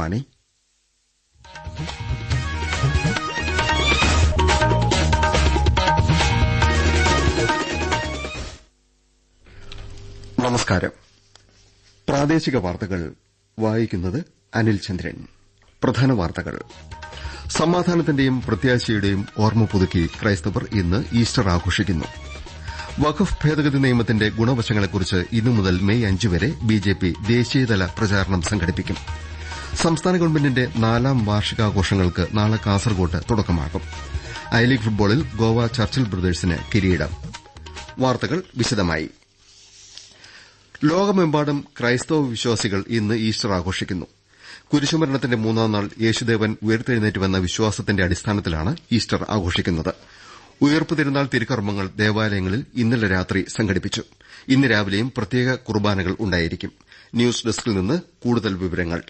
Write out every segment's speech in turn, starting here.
ആകാശവാണി നമസ്കാരം. പ്രാദേശിക വാർത്തകൾ വായിക്കുന്നത് അനിൽ ചന്ദ്രൻ. പ്രധാന വാർത്തകൾ. സമാധാനത്തിന്റെയും പ്രത്യാശയുടെയും ഓർമ്മ പുതുക്കി ക്രൈസ്തവർ ഇന്ന് ഈസ്റ്റർ ആഘോഷിക്കുന്നു. വഖഫ് ഭേദഗതി നിയമത്തിന്റെ ഗുണവശങ്ങളെക്കുറിച്ച് ഇന്നു മുതൽ മെയ് അഞ്ച് വരെ ബിജെപി ദേശീയതല പ്രചാരണം സംഘടിപ്പിക്കും. സംസ്ഥാന ഗവൺമെന്റിന്റെ നാലാം വാർഷികാഘോഷങ്ങൾക്ക് നാളെ കാസർകോട്ട് തുടക്കമാകും. ഐ ലീഗ് ഫുട്ബോളിൽ ഗോവ ചർച്ചിൽ ബ്രദേഴ്സിന് കിരീടം. വാർത്തകൾ വിശദമായി. ലോകമെമ്പാടും ക്രൈസ്തവ വിശ്വാസികൾ ഇന്ന് ഈസ്റ്റർ ആഘോഷിക്കുന്നു. കുരിശുമരണത്തിന്റെ മൂന്നാം നാൾ യേശുദേവൻ ഉയർത്തെഴുന്നേറ്റുവെന്ന വിശ്വാസത്തിന്റെ അടിസ്ഥാനത്തിലാണ് ഈസ്റ്റർ ആഘോഷിക്കുന്നത്. ഉയർപ്പ് തിരുനാൾ തിരുക്കർമ്മങ്ങൾ ദേവാലയങ്ങളിൽ ഇന്നലെ രാത്രി സംഘടിപ്പിച്ചു. ഇന്ന് രാവിലെയും പ്രത്യേക കുർബാനകൾ ഉണ്ടായിരിക്കും. ന്യൂസ് ഡെസ്കിൽ നിന്ന് കൂടുതൽ വിവരങ്ങൾ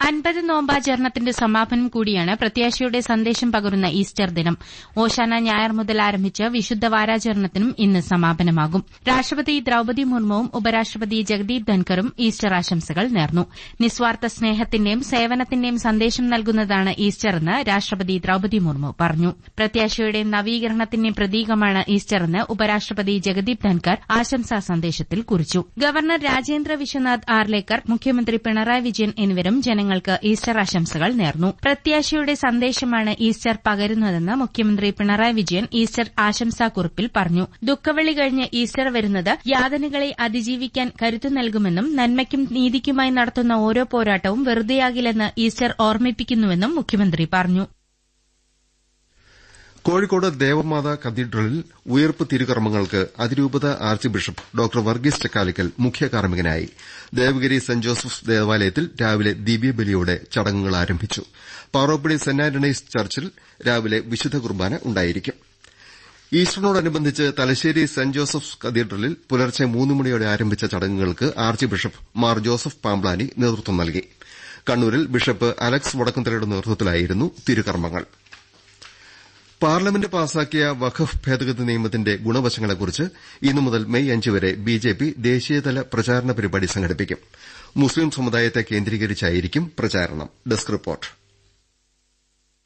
അൻപത് നോമ്പാചരണത്തിന്റെ സമാപനം കൂടിയാണ് പ്രത്യാശയുടെ സന്ദേശം പകരുന്ന ഈസ്റ്റർ ദിനം. ഓശാന ഞായർ മുതൽ ആരംഭിച്ച വിശുദ്ധ വാരാചരണത്തിനും ഇന്ന് സമാപനമാകും. രാഷ്ട്രപതി ദ്രൌപതി മുർമുവും ഉപരാഷ്ട്രപതി ജഗദീപ് ധൻകറും ഈസ്റ്റർ ആശംസകൾ നേർന്നു. നിസ്വാർത്ഥ സ്നേഹത്തിന്റെയും സേവനത്തിന്റെയും സന്ദേശം നൽകുന്നതാണ് ഈസ്റ്റർ എന്ന് രാഷ്ട്രപതി ദ്രൌപതി മുർമു പറഞ്ഞു. പ്രത്യാശയുടെ നവീകരണത്തിന്റെയും പ്രതീകമാണ് ഈസ്റ്റർ എന്ന് ഉപരാഷ്ട്രപതി ജഗദീപ് ധൻകർ ആശംസാ സന്ദേശത്തിൽ കുറിച്ചു. ഗവർണർ രാജേന്ദ്ര വിശ്വനാഥ് ആർലേക്കർ മുഖ്യമന്ത്രി പിണറായി വിജയൻ എന്നിവരും ജനങ്ങൾ ജനങ്ങൾക്ക് ഈസ്റ്റർ ആശംസകൾ നേർന്നു. പ്രത്യാശയുടെ സന്ദേശമാണ് ഈസ്റ്റർ പകരുന്നതെന്ന് മുഖ്യമന്ത്രി പിണറായി വിജയൻ ഈസ്റ്റർ ആശംസാക്കുറിപ്പിൽ പറഞ്ഞു. ദുഃഖവെള്ളി കഴിഞ്ഞ് ഈസ്റ്റർ വരുന്നത് യാതനകളെ അതിജീവിക്കാൻ കരുത്തു നൽകുമെന്നും നന്മയ്ക്കും നീതിക്കുമായി നടത്തുന്ന ഓരോ പോരാട്ടവും വെറുതെയാകില്ലെന്ന് ഈസ്റ്റർ ഓർമ്മിപ്പിക്കുന്നുവെന്നും മുഖ്യമന്ത്രി പറഞ്ഞു. കോഴിക്കോട് ദേവമാതാ കത്തീഡ്രലിൽ ഉയർപ്പ് തിരുകർമ്മങ്ങൾക്ക് അതിരൂപത archbishop doctor Varghese Chakkalikkal മുഖ്യ കാർമ്മികനായി ദേവഗിരി സെന്റ് ജോസഫ്സ് ദേവാലയത്തിൽ രാവിലെ ദിവ്യബലിയോടെ ചടങ്ങുകൾ ആരംഭിച്ചു. പാറോപ്പടി സെന്റ് ആന്റണീസ് ചർച്ചിൽ രാവിലെ വിശുദ്ധ കുർബാന ഉണ്ടായിരിക്കും. ഈസ്റ്ററിനോടനുബന്ധിച്ച് തലശ്ശേരി സെന്റ് ജോസഫ്സ് കത്തീഡ്രലിൽ പുലർച്ചെ മൂന്ന് മണിയോടെ ആരംഭിച്ച ചടങ്ങുകൾക്ക് ആർച്ച് ബിഷപ്പ് മാർ ജോസഫ് പാംബ്ലാനി നേതൃത്വം നൽകി. കണ്ണൂരിൽ ബിഷപ്പ് അലക്സ് വടക്കുംതലയുടെ നേതൃത്വത്തിലായിരുന്നു തിരുകർമ്മങ്ങൾ. പാർലമെന്റ് പാസാക്കിയ വഖഫ് ഭേദഗതി നിയമത്തിന്റെ ഗുണവശങ്ങളെക്കുറിച്ച് ഇന്നു മുതൽ മെയ് അഞ്ച് വരെ ബിജെപി ദേശീയതല പ്രചാരണ പരിപാടി സംഘടിപ്പിക്കും. മുസ്ലിം സമുദായത്തെ കേന്ദ്രീകരിച്ചായിരിക്കും പ്രചാരണം. Desk report.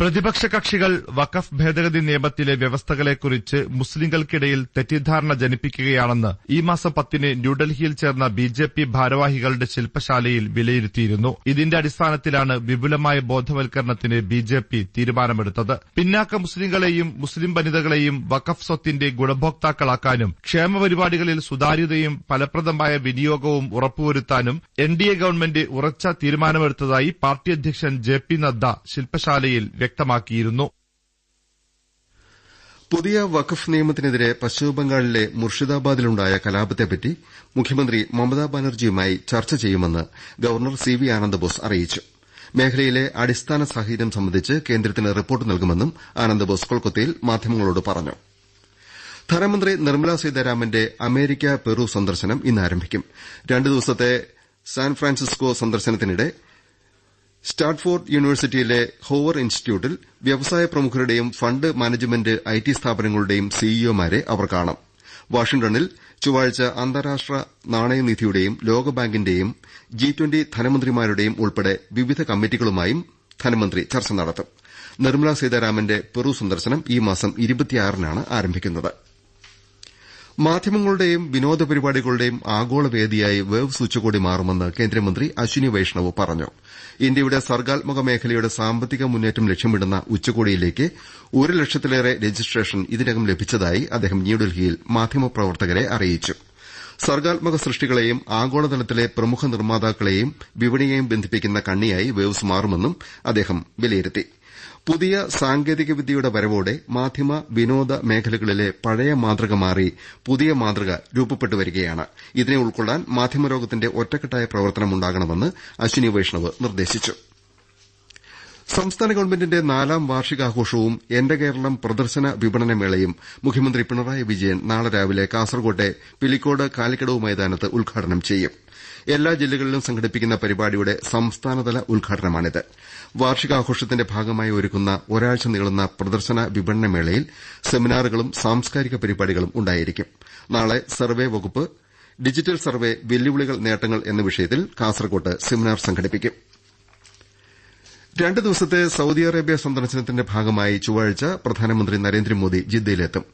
പ്രതിപക്ഷ കക്ഷികൾ വഖഫ് ഭേദഗതി നിയമത്തിലെ വ്യവസ്ഥകളെക്കുറിച്ച് മുസ്ലിംകൾക്കിടയിൽ തെറ്റിദ്ധാരണ ജനിപ്പിക്കുകയാണെന്ന് ഈ മാസം പത്തിന് ന്യൂഡൽഹിയിൽ ചേർന്ന ബിജെപി ഭാരവാഹികളുടെ ശില്പശാലയിൽ വിലയിരുത്തിയിരുന്നു. ഇതിന്റെ അടിസ്ഥാനത്തിലാണ് വിപുലമായ ബോധവൽക്കരണത്തിന് ബിജെപി തീരുമാനമെടുത്തത്. പിന്നാക്ക മുസ്ലിംകളെയും മുസ്ലിം വനിതകളെയും വഖഫ് സ്വത്തിന്റെ ഗുണഭോക്താക്കളാക്കാനും ക്ഷേമപരിപാടികളിൽ സുതാര്യതയും ഫലപ്രദമായ വിനിയോഗവും ഉറപ്പുവരുത്താനും എൻ ഡി എ ഗവൺമെന്റ് ഉറച്ച തീരുമാനമെടുത്തതായി പാർട്ടി അധ്യക്ഷൻ ജെ പി നദ്ദ ശില്പശാലയിൽ വ്യക്തമാക്കിയിരുന്നു. പുതിയ വഖഫ് നിയമത്തിനെതിരെ പശ്ചിമബംഗാളിലെ മുർഷിദാബാദിലുണ്ടായ കലാപത്തെപ്പറ്റി മുഖ്യമന്ത്രി മമതാ ബാനർജിയുമായി ചർച്ച ചെയ്യുമെന്ന് ഗവർണർ സി വി ആനന്ദബോസ് അറിയിച്ചു. മേഖലയിലെ അടിസ്ഥാന സാഹചര്യം സംബന്ധിച്ച് കേന്ദ്രത്തിന് റിപ്പോർട്ട് നൽകുമെന്നും ആനന്ദബോസ് കൊൽക്കത്തയിൽ മാധ്യമങ്ങളോട് പറഞ്ഞു. ധനമന്ത്രി നിർമ്മലാ സീതാരാമന്റെ അമേരിക്ക പെറു സന്ദർശനം ഇന്ന് ആരംഭിക്കും രണ്ട് ദിവസത്തെ സാൻഫ്രാൻസിസ്കോ സന്ദർശനത്തിനിടെ സ്റ്റാൻഫോർഡ് യൂണിവേഴ്സിറ്റിയിലെ ഹോവർ ഇൻസ്റ്റിറ്റ്യൂട്ടിൽ വ്യവസായ പ്രമുഖരുടെയും ഫണ്ട് മാനേജ്മെന്റ് ഐടി സ്ഥാപനങ്ങളുടെയും സിഇഒമാരെ അവർ കാണും. വാഷിംഗ്ടണിൽ ചൊവ്വാഴ്ച അന്താരാഷ്ട്ര നാണയനിധിയുടെയും ലോകബാങ്കിന്റെയും ജി ട്വന്റി ധനമന്ത്രിമാരുടെയും ഉൾപ്പെടെ വിവിധ കമ്മിറ്റികളുമായും ധനമന്ത്രി ചർച്ച നടത്തും. നിർമ്മലാ സീതാരാമന്റെ പെറു സന്ദർശനം ഈ മാസം ഇരുപത്തിയാറിനാണ് ആരംഭിക്കുന്നത്. മാധ്യമങ്ങളുടെയും വിനോദ പരിപാടികളുടെയും ആഗോള വേദിയായി വേവ്സ് ഉച്ചകോടി മാറുമെന്ന് കേന്ദ്രമന്ത്രി അശ്വിനി വൈഷ്ണവ് പറഞ്ഞു. ഇന്ത്യയുടെ സർഗാത്മക മേഖലയുടെ സാമ്പത്തിക മുന്നേറ്റം ലക്ഷ്യമിടുന്ന ഉച്ചകോടിയിലേക്ക് ഒരു ലക്ഷത്തിലേറെ രജിസ്ട്രേഷൻ ഇതിനകം ലഭിച്ചതായി അദ്ദേഹം ന്യൂഡൽഹിയിൽ മാധ്യമപ്രവർത്തകരെ അറിയിച്ചു. സർഗാത്മക സൃഷ്ടികളെയും ആഗോളതലത്തിലെ പ്രമുഖ നിർമ്മാതാക്കളെയും വിപണിയെയും ബന്ധിപ്പിക്കുന്ന കണ്ണിയായി വേവ്സ് മാറുമെന്നും അദ്ദേഹം വിലയിരുത്തി. പുതിയ സാങ്കേതിക വിദ്യയുടെ വരവോടെ മാധ്യമ വിനോദ മേഖലകളിലെ പഴയ മാതൃക മാറി പുതിയ മാതൃക രൂപപ്പെട്ടു വരികയാണ്. ഇതിനെ ഉൾക്കൊള്ളാൻ മാധ്യമലോകത്തിന്റെ ഒറ്റക്കെട്ടായ പ്രവർത്തനമുണ്ടാകണമെന്ന് അശ്വിനി വൈഷ്ണവ് നിർദ്ദേശിച്ചു. സംസ്ഥാന ഗവൺമെന്റിന്റെ നാലാം വാർഷികാഘോഷവും എന്റെ കേരളം പ്രദർശന വിപണന മേളയും മുഖ്യമന്ത്രി പിണറായി വിജയൻ നാളെ രാവിലെ കാസർകോട്ടെ പിലിക്കോട് കാലിക്കടവ് മൈതാനത്ത് ഉദ്ഘാടനം ചെയ്യും. എല്ലാ ജില്ലകളിലും സംഘടിപ്പിക്കുന്ന പരിപാടിയുടെ സംസ്ഥാനതല ഉദ്ഘാടനമാണിത്. വാർഷികാഘോഷത്തിന്റെ ഭാഗമായി ഒരുക്കുന്ന ഒരാഴ്ച നീളുന്ന പ്രദർശന വിപണന മേളയിൽ സെമിനാറുകളും സാംസ്കാരിക പരിപാടികളും ഉണ്ടായിരിക്കും. നാളെ സർവേ വകുപ്പ് ഡിജിറ്റൽ സർവേ വെല്ലുവിളികൾ നേട്ടങ്ങൾ എന്ന വിഷയത്തിൽ കാസർകോട്ട് സെമിനാർ സംഘടിപ്പിക്കും. രണ്ട് ദിവസത്തെ സൌദി അറേബ്യ സന്ദർശനത്തിന്റെ ഭാഗമായി ചൊവ്വാഴ്ച പ്രധാനമന്ത്രി നരേന്ദ്രമോദി ജിദ്ദയിലെത്തും.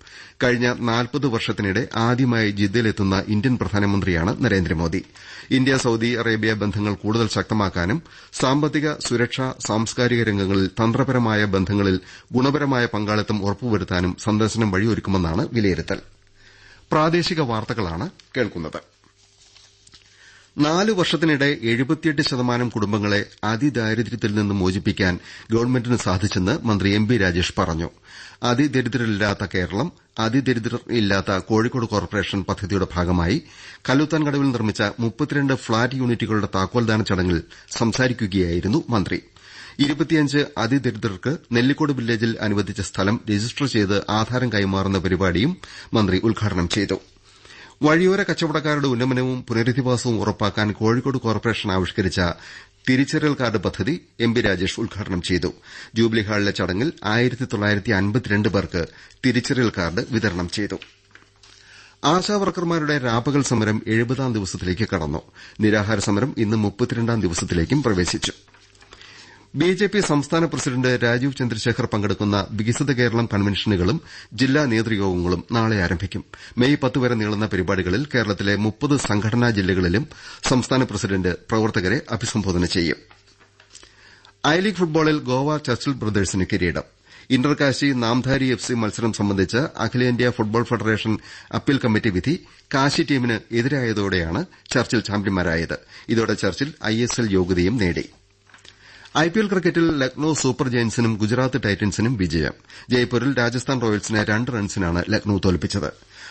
കഴിഞ്ഞ നാൽപ്പത് വർഷത്തിനിടെ ആദ്യമായി ജിദ്ദയിലെത്തുന്ന ഇന്ത്യൻ പ്രധാനമന്ത്രിയാണ് നരേന്ദ്രമോദി. ഇന്ത്യ സൌദി അറേബ്യ ബന്ധങ്ങൾ കൂടുതൽ ശക്തമാക്കാനും സാമ്പത്തിക സുരക്ഷ സാംസ്കാരിക രംഗങ്ങളിൽ തന്ത്രപരമായ ബന്ധങ്ങളിൽ ഗുണപരമായ പങ്കാളിത്തം ഉറപ്പുവരുത്താനും സന്ദർശനം വഴിയൊരുക്കുമെന്നാണ് വിലയിരുത്തൽ. നാല് വർഷത്തിനിടെ എഴുപത്തിയെട്ട് ശതമാനം കുടുംബങ്ങളെ അതിദാരിദ്ര്യത്തിൽ നിന്ന് മോചിപ്പിക്കാൻ ഗവൺമെന്റിന് സാധിച്ചെന്ന് മന്ത്രി എം രാജേഷ് പറഞ്ഞു. അതിദരിദ്രരില്ലാത്ത കേരളം അതിദരിദ്രർ ഇല്ലാത്ത കോഴിക്കോട് കോർപ്പറേഷൻ പദ്ധതിയുടെ ഭാഗമായി കല്ലുത്താൻകടവിൽ നിർമ്മിച്ച മുപ്പത്തിരണ്ട് ഫ്ളാറ്റ് യൂണിറ്റുകളുടെ താക്കോൽദാന ചടങ്ങിൽ സംസാരിക്കുകയായിരുന്നു മന്ത്രി. ഇരുപത്തിയഞ്ച് അതിദരിദ്രർക്ക് നെല്ലിക്കോട് വില്ലേജിൽ അനുവദിച്ച സ്ഥലം രജിസ്റ്റർ ചെയ്ത് ആധാരം കൈമാറുന്ന പരിപാടിയും മന്ത്രി ഉദ്ഘാടനം ചെയ്തു. വഴിയോര കച്ചവടക്കാരുടെ ഉന്നമനവും പുനരധിവാസവും ഉറപ്പാക്കാൻ കോഴിക്കോട് കോർപ്പറേഷൻ ആവിഷ്കരിച്ച തിരിച്ചറിയൽ കാർഡ് പദ്ധതി എം ബി രാജേഷ് ഉദ്ഘാടനം ചെയ്തു. ജൂബിലി ഹാളിലെ ചടങ്ങിൽ പേർക്ക് തിരിച്ചറിയൽ കാർഡ് വിതരണം ചെയ്തു. ആശാവർക്കർമാരുടെ രാപ്പകൽ സമരം എഴുപതാം ദിവസത്തിലേക്ക് കടന്നു. നിരാഹാര സമരം ഇന്ന് മുപ്പത്തിരണ്ടാം ദിവസത്തിലേക്കും പ്രവേശിച്ചു. ബിജെപി സംസ്ഥാന പ്രസിഡന്റ് രാജീവ് ചന്ദ്രശേഖർ പങ്കെടുക്കുന്ന വികസിത കേരളം കൺവെൻഷനുകളും ജില്ലാ നേതൃയോഗങ്ങളും നാളെ ആരംഭിക്കും. മെയ് പത്ത് വരെ നീളുന്ന പരിപാടികളിൽ കേരളത്തിലെ മുപ്പത് സംഘടനാ ജില്ലകളിലും സംസ്ഥാന പ്രസിഡന്റ് പ്രവർത്തകരെ അഭിസംബോധന ചെയ്യും. ഐ ലീഗ് ഫുട്ബോളിൽ ഗോവ ചർച്ചിൽ ബ്രദേഴ്സിന് കിരീടം. ഇന്റർകാശി നാംധാരി എഫ് സി മത്സരം സംബന്ധിച്ച് അഖിലേന്ത്യാ ഫുട്ബോൾ ഫെഡറേഷൻ അപ്പീൽ കമ്മിറ്റി വിധി കാശി ടീമിന് എതിരായതോടെയാണ് ചർച്ചിൽ ചാമ്പ്യന്മാരായത്. ഇതോടെ ചർച്ചിൽ ഐഎസ്എൽ യോഗ്യതയും നേടി. ഐപിഎൽ ക്രിക്കറ്റിൽ ലക്നൌ സൂപ്പർ ജയന്റ്സിനും ഗുജറാത്ത് ടൈറ്റൻസിനും വിജയം. ജയ്പൂരിൽ രാജസ്ഥാൻ റോയൽസിനെ രണ്ട് റൺസിനാണ് ലക്നൌ തോൽപ്പിച്ചത്.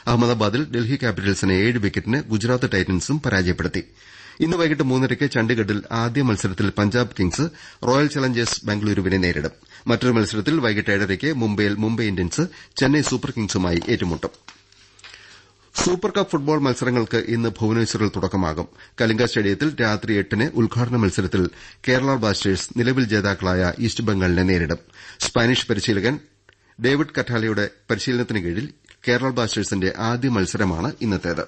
അഹമ്മദാബാദിൽ ഡൽഹി ക്യാപിറ്റൽസിനെ ഏഴ് വിക്കറ്റിന് ഗുജറാത്ത് ടൈറ്റൻസും പരാജയപ്പെടുത്തി. ഇന്ന് വൈകിട്ട് മൂന്നരയ്ക്ക് ചണ്ഡിഗഡിൽ ആദ്യ മത്സരത്തിൽ പഞ്ചാബ് കിങ്സ് റോയൽ ചലഞ്ചേഴ്സ് ബംഗളൂരുവിനെ നേരിടും. മറ്റൊരു മത്സരത്തിൽ വൈകിട്ട് ഏഴരയ്ക്ക് മുംബൈയിൽ മുംബൈ ഇന്ത്യൻസ് ചെന്നൈ സൂപ്പർ കിങ്സുമായി ഏറ്റുമുട്ടും. സൂപ്പർ കപ്പ് ഫുട്ബോൾ മത്സരങ്ങൾക്ക് ഇന്ന് ഭുവനേശ്വറിൽ തുടക്കമാകും. കലിംഗ സ്റ്റേഡിയത്തിൽ രാത്രി എട്ടിന് ഉദ്ഘാടന മത്സരത്തിൽ കേരള ബ്ലാസ്റ്റേഴ്സ് നിലവിൽ ജേതാക്കളായ ഈസ്റ്റ് ബംഗാളിനെ നേരിടും. സ്പാനിഷ് പരിശീലകൻ ഡേവിഡ് കറ്റാലയുടെ പരിശീലനത്തിന് കീഴിൽ കേരള ബ്ലാസ്റ്റേഴ്സിന്റെ ആദ്യ മത്സരമാണ് ഇന്നത്തേത്.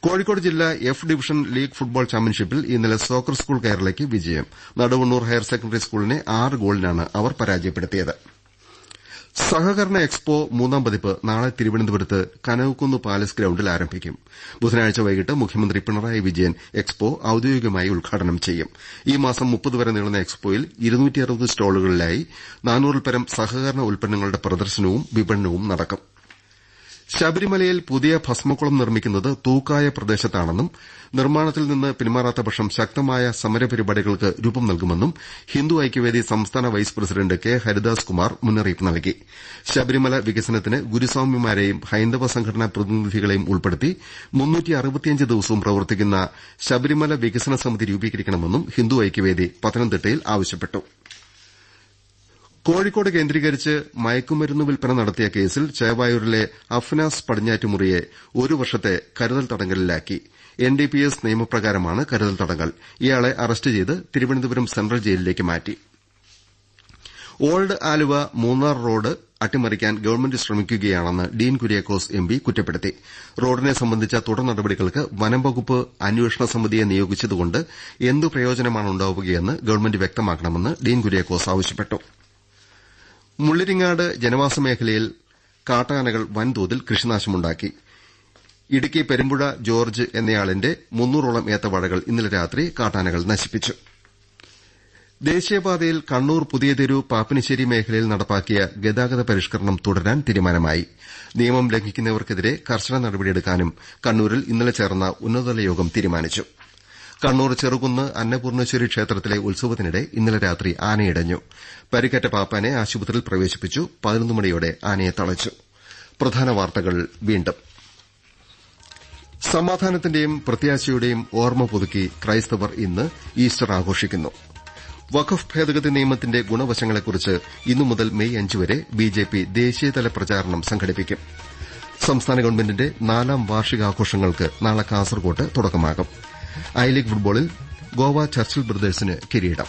കോഴിക്കോട് ജില്ലാ എഫ് ഡിവിഷൻ ലീഗ് ഫുട്ബോൾ ചാമ്പ്യൻഷിപ്പിൽ ഇന്നലെ സോക്കർ സ്കൂൾ കേരളയ്ക്ക് വിജയം. നടുവണ്ണൂർ ഹയർ സെക്കൻഡറി സ്കൂളിനെ ആറ് ഗോളിനാണ് അവർ പരാജയപ്പെടുത്തിയത്. സഹകരണ എക്സ്പോ മൂന്നാം പതിപ്പ് നാളെ തിരുവനന്തപുരത്ത് കനകക്കുന്ന് പാലസ് ഗ്രൌണ്ടിൽ ആരംഭിക്കും. ബുധനാഴ്ച വൈകിട്ട് മുഖ്യമന്ത്രി പിണറായി വിജയൻ എക്സ്പോ ഔദ്യോഗികമായി ഉദ്ഘാടനം ചെയ്യും. ഈ മാസം മുപ്പത് വരെ നീളുന്ന എക്സ്പോയിൽ സ്റ്റോളുകളിലായി നാനൂറിൽപരം സഹകരണ ഉൽപ്പന്നങ്ങളുടെ പ്രദർശനവും വിപണനവും നടക്കും. ശബരിമലയിൽ പുതിയ ഭസ്മക്കുളം നിർമ്മിക്കുന്നത് തൂക്കായ പ്രദേശത്താണെന്നും നിർമ്മാണത്തിൽ നിന്ന് പിന്മാറാത്ത പക്ഷം ശക്തമായ സമരപരിപാടികൾക്ക് രൂപം നൽകുമെന്നും ഹിന്ദു ഐക്യവേദി സംസ്ഥാന vice president K. Haridas Kumar മുന്നറിയിപ്പ് നൽകി. ശബരിമല വികസനത്തിന് ഗുരുസ്വാമിമാരെയും ഹൈന്ദവ സംഘടനാ പ്രതിനിധികളെയും ഉൾപ്പെടുത്തി ദിവസവും പ്രവർത്തിക്കുന്ന ശബരിമല വികസന സമിതി രൂപീകരിക്കണമെന്നും ഹിന്ദു ഐക്യവേദി പത്തനംതിട്ടയിൽ ആവശ്യപ്പെട്ടു. കോഴിക്കോട് കേന്ദ്രീകരിച്ച് മയക്കുമരുന്ന് വിൽപ്പന നടത്തിയ കേസിൽ ചേവായൂരിലെ അഫ്നാസ് പടിഞ്ഞാറ്റുമുറിയെ ഒരു വർഷത്തെ കരുതൽ തടങ്കലിലാക്കി. എൻഡിപിഎസ് നിയമപ്രകാരമാണ് കരുതൽ തടങ്കൽ. ഇയാളെ അറസ്റ്റ് ചെയ്ത് തിരുവനന്തപുരം സെൻട്രൽ ജയിലിലേക്ക് മാറ്റി. ഓൾഡ് ആലുവ മൂന്നാർ റോഡ് അട്ടിമറിക്കാൻ ഗവൺമെന്റ് ശ്രമിക്കുകയാണെന്ന് ഡീൻ കുര്യാക്കോസ് എം പി കുറ്റപ്പെടുത്തി. റോഡിനെ സംബന്ധിച്ച തുടർ നടപടികൾക്ക് വനംവകുപ്പ് അന്വേഷണ സമിതിയെ നിയോഗിച്ചതുകൊണ്ട് എന്തു പ്രയോജനമാണ് ഉണ്ടാവുകയെന്ന് ഗവൺമെന്റ് വ്യക്തമാക്കണമെന്ന് ഡീൻ കുര്യാക്കോസ് ആവശ്യപ്പെട്ടു. മുള്ളിരിങ്ങാട് ജനവാസ മേഖലയിൽ കാട്ടാനകൾ വൻതോതിൽ കൃഷിനാശമുണ്ടാക്കി. ഇടുക്കി പെരുമ്പുഴ ജോർജ് എന്നയാളിന്റെ മുന്നൂറോളം ഏത്തവാഴകൾ ഇന്നലെ രാത്രി കാട്ടാനകൾ നശിപ്പിച്ചു. ദേശീയപാതയിൽ കണ്ണൂർ പുതിയതെരു പാപ്പിനിശ്ശേരി മേഖലയിൽ നടപ്പാക്കിയ ഗതാഗത പരിഷ്കരണം തുടരാൻ തീരുമാനമായി. നിയമം ലംഘിക്കുന്നവർക്കെതിരെ കർശന നടപടിയെടുക്കാനും കണ്ണൂരിൽ ഇന്നലെ ചേർന്ന ഉന്നതതല യോഗം തീരുമാനിച്ചു. കണ്ണൂർ ചെറുകുന്ന് അന്നപൂർണേശ്വരി ക്ഷേത്രത്തിലെ ഉത്സവത്തിനിടെ ഇന്നലെ രാത്രി ആനയിടഞ്ഞു. പരിക്കേറ്റ പാപ്പാനെ ആശുപത്രിയിൽ പ്രവേശിപ്പിച്ചു. പതിനൊന്ന് മണിയോടെ ആനയെ തളച്ചു. സമാധാനത്തിന്റെയും പ്രത്യാശയുടെയും ഓർമ്മ പുതുക്കി ക്രൈസ്തവർ ഇന്ന് ഈസ്റ്റർ ആഘോഷിക്കുന്നു. വഖഫ് ഭേദഗതി നിയമത്തിന്റെ ഗുണവശങ്ങളെക്കുറിച്ച് ഇന്നു മുതൽ മെയ് അഞ്ച് വരെ ബിജെപി ദേശീയതല പ്രചാരണം സംഘടിപ്പിക്കും. സംസ്ഥാന ഗവൺമെന്റിന്റെ നാലാം വാർഷികാഘോഷങ്ങൾക്ക് നാളെ കാസർകോട്ട് തുടക്കമാകും. ഐ ലീഗ് ഫുട്ബോളിൽ ഗോവ ചർച്ചിൽ ബ്രദേഴ്സിന് കിരീടം.